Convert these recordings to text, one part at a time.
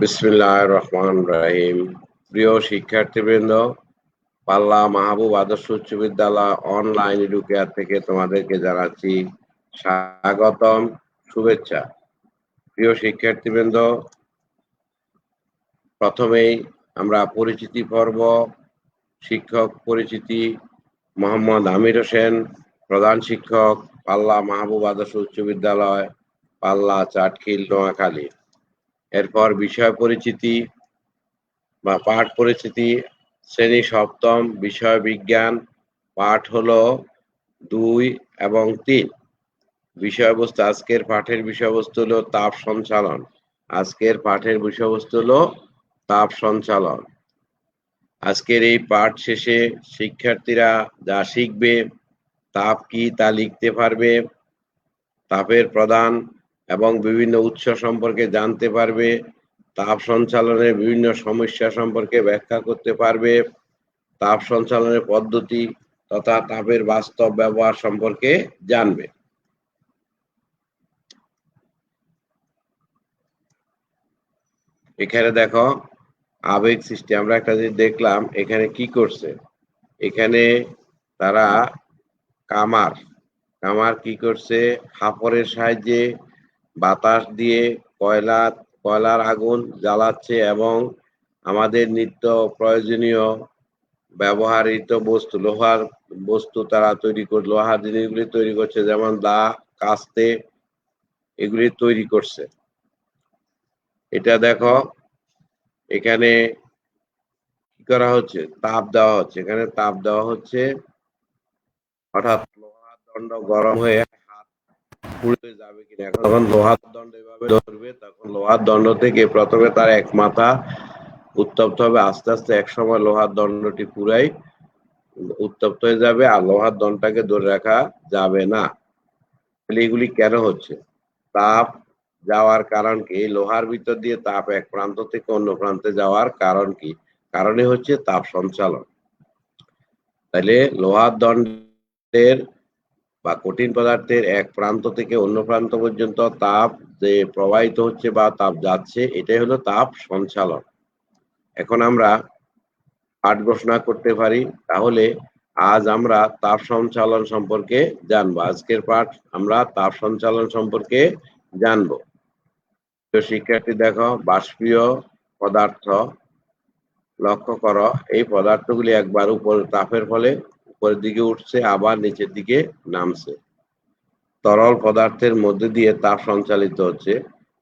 বিসমিল্লাহ রহমান রাহিম। প্রিয় শিক্ষার্থীবৃন্দ, পাল্লা মাহবুব আদর্শ উচ্চ বিদ্যালয় অনলাইন এডুকেয়ার থেকে তোমাদেরকে জানাচ্ছি স্বাগতম, শুভেচ্ছা। প্রিয় শিক্ষার্থীবৃন্দ, প্রথমেই আমরা পরিচিতি পর্ব, শিক্ষক পরিচিতি, মোহাম্মদ আমির হোসেন, প্রধান শিক্ষক, পাল্লা মাহবুব আদর্শ উচ্চ বিদ্যালয়, পাল্লা চাটখিল, নোয়াখালী। এরপর বিষয় পরিচিতি বা পাঠ পরিচিতি, শ্রেণি সপ্তম, বিষয় বিজ্ঞান, পাঠ হলো দুই এবং তিন। বিষয়বস্তু, আজকের পাঠের বিষয়বস্তু হলো তাপ সঞ্চালন। আজকের পাঠের বিষয়বস্তু হলো তাপ সঞ্চালন। আজকের এই পাঠ শেষে শিক্ষার্থীরা যা শিখবে, তাপ কি তা লিখতে পারবে? তাপের প্রধান এবং বিভিন্ন উৎস সম্পর্কে জানতে পারবে, তাপ সঞ্চালনের বিভিন্ন সমস্যা সম্পর্কে ব্যাখ্যা করতে পারবে, তাপ সঞ্চালনের পদ্ধতি তথা তাপের বাস্তব ব্যবহার সম্পর্কে জানবে। এখানে দেখো, আবেগ সৃষ্টি, আমরা একটা জিনিস দেখলাম, এখানে কি করছে? এখানে তারা কামার কামার কি করছে? হাফরের সাহায্যে বাতাস দিয়ে কয়লা, কয়লার আগুন জ্বালাচ্ছে এবং আমাদের নিত্য প্রয়োজনীয় ব্যবহারিত বস্তু, লোহার বস্তু তারা তৈরি করে, লোহার জিনিসগুলি তৈরি করছে, যেমন দা, কাস্তে, এগুলি তৈরি করছে। এটা দেখো, এখানে কি করা হচ্ছে? তাপ দেওয়া হচ্ছে। এখানে তাপ দেওয়া হচ্ছে, হঠাৎ লোহার দণ্ড গরম হয়ে পুড়ে যাবে কিনা। এখন যখন লোহার দণ্ড এভাবে ধরবে, তখন লোহার দণ্ড থেকে প্রথমে তার এক মাথা উত্তপ্ত হবে, আস্তে আস্তে এক সময় লোহার দণ্ডটি পুরাই উত্তপ্ত হয়ে যাবে আর লোহার দণ্ডটাকে ধরে রাখা যাবে না। এগুলি কেন হচ্ছে? তাপ যাওয়ার কারণ কি? এই লোহার ভিতর দিয়ে তাপ এক প্রান্ত থেকে অন্য প্রান্তে যাওয়ার কারণ কি? কারণে হচ্ছে তাপ সঞ্চালন। তাহলে লোহার দণ্ডের বা কঠিন পদার্থের এক প্রান্ত থেকে অন্য প্রান্ত পর্যন্ত তাপ যে প্রবাহিত হচ্ছে বা তাপ যাচ্ছে, এটাই হলো তাপ সঞ্চালন। এখন আমরা পাঠ ঘোষণা করতে পারি, তাহলে আজ আমরা তাপ সঞ্চালন সম্পর্কে জানব। আজকের পাঠ আমরা তাপ সঞ্চালন সম্পর্কে জানব। শিক্ষার্থী, দেখো, বাষ্পীয় পদার্থ লক্ষ্য করো, এই পদার্থগুলি একবার উপর তাপের ফলে উপরের দিকে উঠছে, আবার নিচের দিকে নামছে। তরল পদার্থের মধ্যে দিয়ে তাপ সঞ্চালিত হচ্ছে।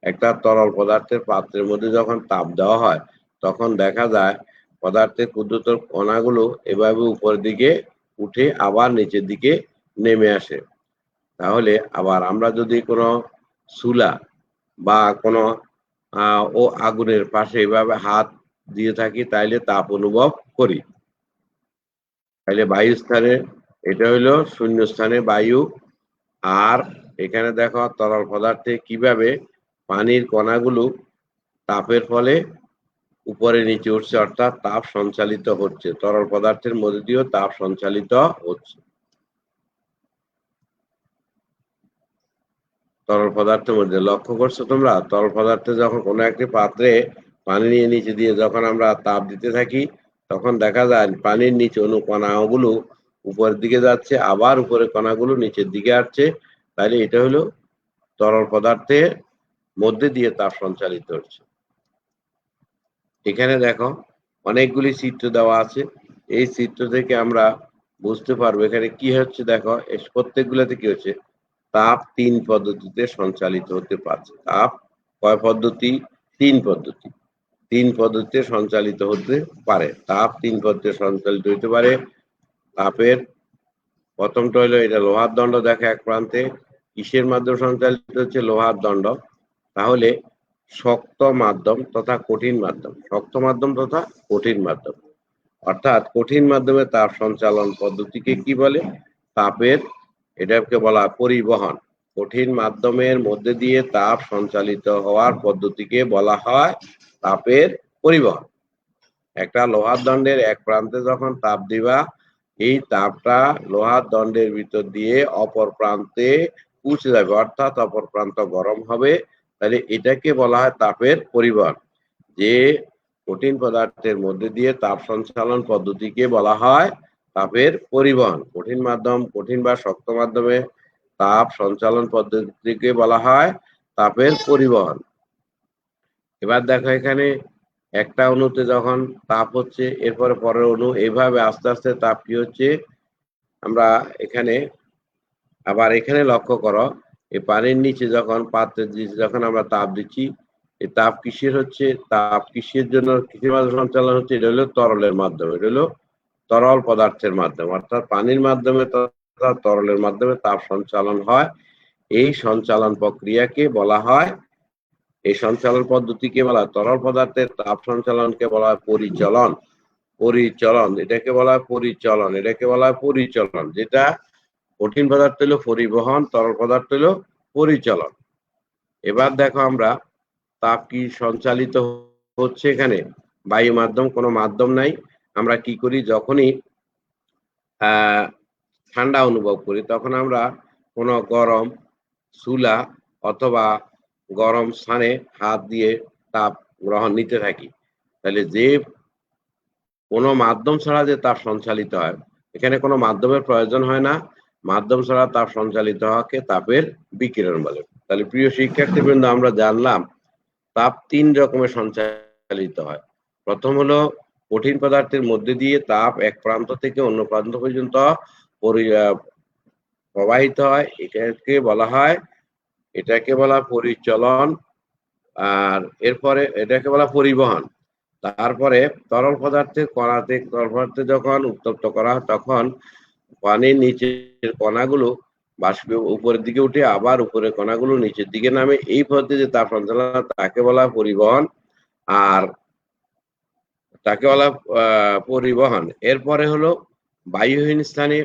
একটা তরল পদার্থের পাত্রের মধ্যে যখন তাপ দেওয়া হয়, তখন দেখা যায় পদার্থের ক্ষুদ্রতর কণাগুলো এভাবে উপরের দিকে উঠে আবার নিচের দিকে নেমে আসে। তাহলে আবার আমরা যদি কোনো চুলা বা কোনো ও আগুনের পাশে এভাবে হাত দিয়ে থাকি, তাইলে তাপ অনুভব করি। তাহলে বায়ু স্থানে এটা হইল শূন্য স্থানে বায়ু। আর এখানে দেখো তরল পদার্থে কীভাবে পানির কণাগুলো তাপের ফলে উপরে নিচে উঠছে, অর্থাৎ তাপ সঞ্চালিত হচ্ছে। তরল পদার্থের মধ্যে দিয়েও তাপ সঞ্চালিত হচ্ছে। তরল পদার্থের মধ্যে লক্ষ্য করছ তোমরা? তরল পদার্থে যখন কোনো একটি পাত্রে পানি নিয়ে নিচে দিয়ে যখন আমরা তাপ দিতে থাকি তখন দেখা যায় পানির নিচে অনু কণাগুলো উপরের দিকে যাচ্ছে, আবার উপরে কণাগুলো নিচের দিকে আসছে। তাহলে এটা হলো তরল পদার্থের মধ্যে দিয়ে তাপ সঞ্চালিত হচ্ছে। এখানে দেখো অনেকগুলি চিত্র দেওয়া আছে। এই চিত্র থেকে আমরা বুঝতে পারব এখানে কি হচ্ছে দেখো প্রত্যেকগুলোতে কি হচ্ছে? তাপ তিন পদ্ধতিতে সঞ্চালিত হতে পারছে। তাপ কয় পদ্ধতি? তিন পদ্ধতি। তিন পদ্ধতিতে সঞ্চালিত হতে পারে। তাপ তিন পদ্ধতিতে সঞ্চালিত হতে পারে। তাপের প্রথমটা হলো এটা লোহার দণ্ড দেখে এক প্রান্তে। কিসের মাধ্যমে সঞ্চালিত হচ্ছে? লোহার দণ্ড। তাহলে শক্ত মাধ্যম তথা কঠিন মাধ্যম। শক্ত মাধ্যম তথা কঠিন মাধ্যম। অর্থাৎ কঠিন মাধ্যমে তাপ সঞ্চালন পদ্ধতিকে কি বলে? তাপের এটাকে বলা পরিবহন। কঠিন মাধ্যমের মধ্যে দিয়ে তাপ সঞ্চালিত হওয়ার পদ্ধতিকে বলা হয় তাপের পরিবহন। একটা লোহার দণ্ডের এক প্রান্তে যখন তাপ দিবা, এই তাপটা লোহার দণ্ডের ভিতর দিয়ে অপর প্রান্তে পৌঁছে যাবে, অর্থাৎ অপর প্রান্ত গরম হবে। তাহলে এটাকে বলা হয় তাপের পরিবহন। যে কঠিন পদার্থের মধ্যে দিয়ে তাপ সঞ্চালন পদ্ধতিকে বলা হয় তাপের পরিবহন। কঠিন মাধ্যম, কঠিন বা শক্ত মাধ্যমে তাপ সঞ্চালন পদ্ধতিকে বলা হয় তাপের পরিবহন। এবার দেখো এখানে একটা অণুতে যখন তাপ হচ্ছে, এরপরে পরের অণু এইভাবে আস্তে আস্তে তাপ কি হচ্ছে, আমরা এখানে আবার এখানে লক্ষ্য করো এই পানির নিচে যখন, পাত্রের নিচে যখন আমরা তাপ দিচ্ছি এই তাপ কিসের হচ্ছে? তাপ কিসের জন্য কিসের মাধ্যমে সঞ্চালন হচ্ছে? এটা হলো তরলের মাধ্যমে, এটা হলো তরল পদার্থের মাধ্যমে, অর্থাৎ পানির মাধ্যমে তরলের মাধ্যমে তাপ সঞ্চালন হয়। এই সঞ্চালন প্রক্রিয়াকে বলা হয়, এই সঞ্চালন পদ্ধতিকে বলা হয় তরল পদার্থের তাপ সঞ্চালনকে বলা হয় পরিচলন। পরিচলন, এটাকে বলা হয় পরিচলন, এটাকে বলা হয় পরিচলন, যেটা কঠিন পদার্থ হলো পরিবহন, তরল পদার্থ হলো পরিচলন। এবার দেখো আমরা, তাপ কি সঞ্চালিত হচ্ছে এখানে? বায়ু মাধ্যম কোনো মাধ্যম নাই। আমরা কি করি? যখনই ঠান্ডা অনুভব করি, তখন আমরা কোনো গরম চুলা অথবা গরম স্থানে হাত দিয়ে তাপ গ্রহণ নিতে থাকি। তাহলে যে কোনো মাধ্যম ছাড়া যে তাপ সঞ্চালিত হয়, এখানে কোনো মাধ্যমের প্রয়োজন হয় না। মাধ্যম ছাড়া তাপ সঞ্চালিত হওয়াকে তাপের বিকিরণ বলে। তাহলে প্রিয় শিক্ষার্থীবৃন্দ, আমরা জানলাম তাপ তিন রকমের সঞ্চালিত হয়। প্রথম হলো কঠিন পদার্থের মধ্যে দিয়ে তাপ এক প্রান্ত থেকে অন্য প্রান্ত পর্যন্ত প্রবাহিত হয়, এটাকে বলা হয়, এটাকে বলা পরিচলন, আর এরপরে এটাকে বলা পরিবহন। তারপরে তরল পদার্থের কণাতে, তরল পদার্থে যখন উত্তপ্ত করা হয়, তখন পানির নিচের কণাগুলো বাষ্প উপরের দিকে উঠে আবার উপরের কণাগুলো নিচের দিকে নামে। এই পদ্ধতিতে তাপ সঞ্চালন, তাকে বলা পরিবহন, আর তাকে বলা পরিবহন। এরপরে হলো বায়ুহীন স্থানে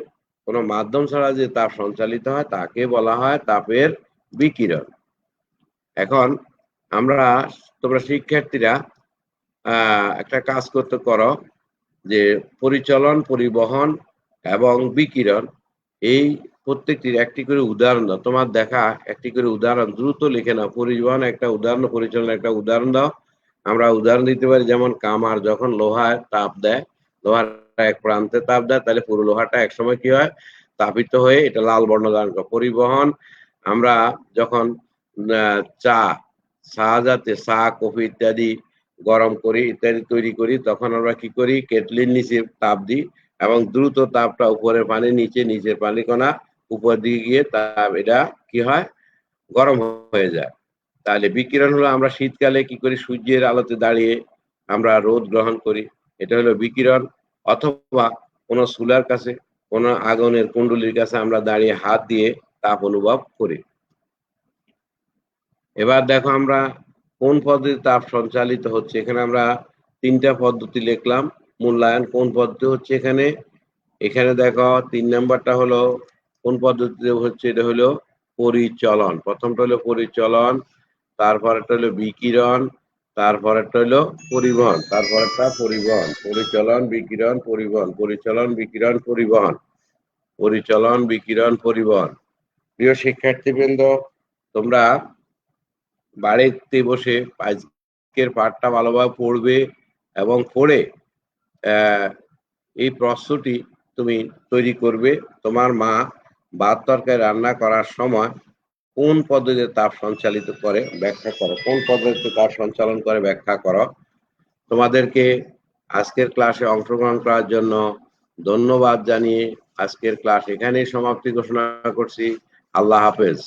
কোনো মাধ্যম ছাড়া যে তাপ সঞ্চালিত হয়, তাকে বলা হয় তাপের বিকিরণ। এখন আমরা, তোমরা শিক্ষার্থীরা একটা কাজ করতে করো যে পরিচলন, পরিবহন এবং বিকিরণ এই প্রত্যেকটির একটি করে উদাহরণ দাও। তোমার দেখা একটি করে উদাহরণ, দ্রুত লিখে নাও। পরিবহন একটা উদাহরণ, পরিচালনা একটা উদাহরণ দাও। আমরা উদাহরণ দিতে পারি, যেমন কামার যখন লোহার তাপ দেয়, লোহার এক প্রান্তে তাপ দেয়, তাহলে পুরো লোহাটা একসময় কি হয়? তাপিত হয়ে এটা লাল বর্ণ ধারণ করে। পরিবহন, আমরা যখন চা চা যাতে চা, কফি ইত্যাদি গরম করি, ইত্যাদি তৈরি করি, তখন আমরা কি করি? কেটলির নিচে তাপ দিই এবং দ্রুত তাপটা উপরের পানি, নিচে নিচের পানি কণা উপর দিকে গিয়ে তাপ এটা কি হয়? গরম হয়ে যায়। তাহলে বিকিরণ হলো আমরা শীতকালে কি করি? সূর্যের আলোতে দাঁড়িয়ে আমরা রোদ গ্রহণ করি। এটা হলো বিকিরণ। অথবা কোনো সুলার কাছে, কোনো আগুনের কুণ্ডলির কাছে আমরা দাঁড়িয়ে হাত দিয়ে তাপ অনুভব করি। এবার দেখো আমরা কোন পদ্ধতি তাপ সঞ্চালিত হচ্ছে। এখানে আমরা তিনটা পদ্ধতি লিখলাম। মূল্যায়ন কোন পদ্ধতি হচ্ছে এখানে? এখানে দেখো তিন নাম্বারটা হলো কোন পদ্ধতিতে হচ্ছে, এটা হলো পরিচলন। প্রথমটা হলো পরিচলন, তারপরেরটা হলো বিকিরণ তারপরেরটা হলো পরিবহন, তারপরেরটা পরিবহন, পরিচলন, বিকিরণ, পরিবহন, পরিচলন, বিকিরণ, পরিবহন, পরিচলন, বিকিরণ, পরিবহন। প্রিয় শিক্ষার্থীবৃন্দ, তোমরা বাড়িতে বসে আজকের পাঠটা ভালোভাবে পড়বে এবং পড়ে এই প্রশ্নটি তুমি তৈরি করবে। তোমার মা ভাত তরকারি রান্না করার সময় কোন পদ্ধতিতে তাপ সঞ্চালিত করে, ব্যাখ্যা করো। কোন পদ্ধতিতে তাপ সঞ্চালন করে, ব্যাখ্যা করো। তোমাদেরকে আজকের ক্লাসে অংশগ্রহণ করার জন্য ধন্যবাদ জানিয়ে আজকের ক্লাস এখানেই সমাপ্তি ঘোষণা করছি। আল্লাহ হাফেজ।